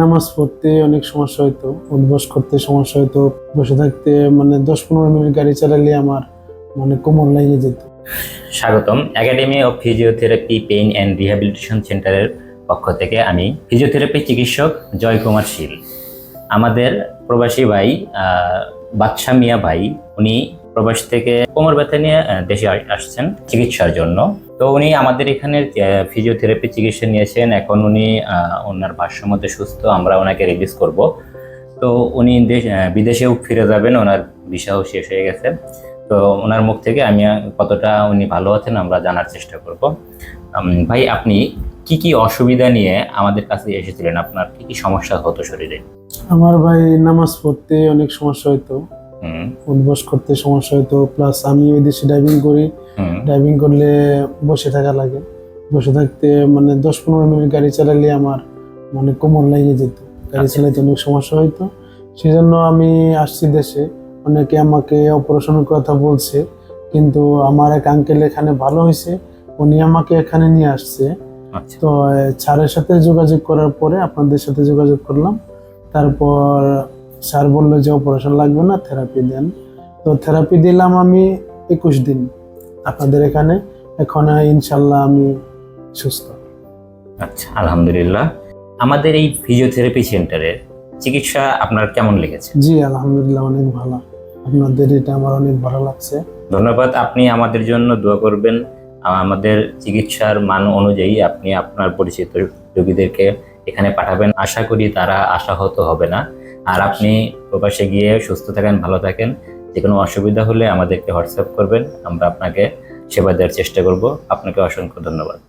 নামাজ পড়তে অনেক সমস্যা হতো উদ্বাস করতে সমস্যা হতো বসে থাকতে মানে দশ পনেরো মিনিট গাড়ি চালালে আমার মানে কোমর লেগে যেত। স্বাগতম। Academy of physiotherapy pain and rehabilitation সেন্টারের পক্ষ থেকে আমি ফিজিওথেরাপি চিকিৎসক জয় কুমার শীল। আমাদের প্রবাসী ভাই বাদশা মিয়া ভাই, উনি প্রবাস থেকে কোমর ব্যথা নিয়ে দেশে আসছেন চিকিৎসার জন্য। তো উনি আমাদের এখানে ফিজিওথেরাপি চিকিৎসা নিয়েছেন। এখন উনি ওনার ভারসাম্যতে সুস্থ, আমরা ওনাকে রিলিজ করব। তো উনি দেশ- বিদেশেও ফিরে যাবেন, ওনার ভিসাও শেষ হয়ে গেছে। তো ওনার মুখ থেকে আমি কতটা উনি ভালো আছেন আমরা জানার চেষ্টা করব। ভাই, আপনি কি কি অসুবিধা নিয়ে আমাদের কাছে এসেছিলেন? আপনার কি কি সমস্যা হতো শরীরে? আমার ভাই নামাজ পড়তে অনেক সমস্যা হতো হুম। করতে সমস্যা হতো প্লাস আমি ওই দেশে ড্রাইভিং করি। ড্রাইভিং করলে বসে থাকা লাগে। বসে থাকতে মানে দশ পনেরো মিনিট গাড়ি চালালে আমার মানে কোমর লেগে যেত। গাড়ি আচ্ছা। চালাতে অনেক সমস্যা হতো সেই জন্য আমি আসছি দেশে। অনেকে আমাকে অপারেশনের কথা বলছে কিন্তু আমার এক আঙ্কেল এখানে ভালো হয়েছে। উনি আমাকে এখানে নিয়ে আসছে। আচ্ছা। তো স্যারের সাথে যোগাযোগ করার পরে আপনাদের সাথে যোগাযোগ করলাম। তারপর স্যার বলল যে অপারেশন লাগবে না থেরাপি দেন। তো থেরাপি দিলাম আমি একুশ দিন আপনাদের এখানে। এখন ইনশাল্লাহ আমি সুস্থ। আচ্ছা আলহামদুলিল্লাহ। আমাদের এই ফিজিওথেরাপি সেন্টারে চিকিৎসা আপনার কেমন লেগেছে? জি আলহামদুলিল্লাহ অনেক ভালো। আপনাদের এটা আমার অনেক ভালো লাগছে। ধন্যবাদ আপনি আমাদের জন্য দোয়া করবেন। আমাদের চিকিৎসার মান অনুযায়ী আপনি আপনার পরিচিত রোগীদেরকে এখানে পাঠাবেন। আশা করি তারা আশাহত হবে না। আর আপনি প্রবাসে গিয়ে সুস্থ থাকেন ভালো থাকেন যে কোনো অসুবিধা হলে আমাদেরকে হোয়াটসঅ্যাপ করবেন আমরা আপনাকে সেবা দেওয়ার চেষ্টা করব। আপনাকে অসংখ্য ধন্যবাদ।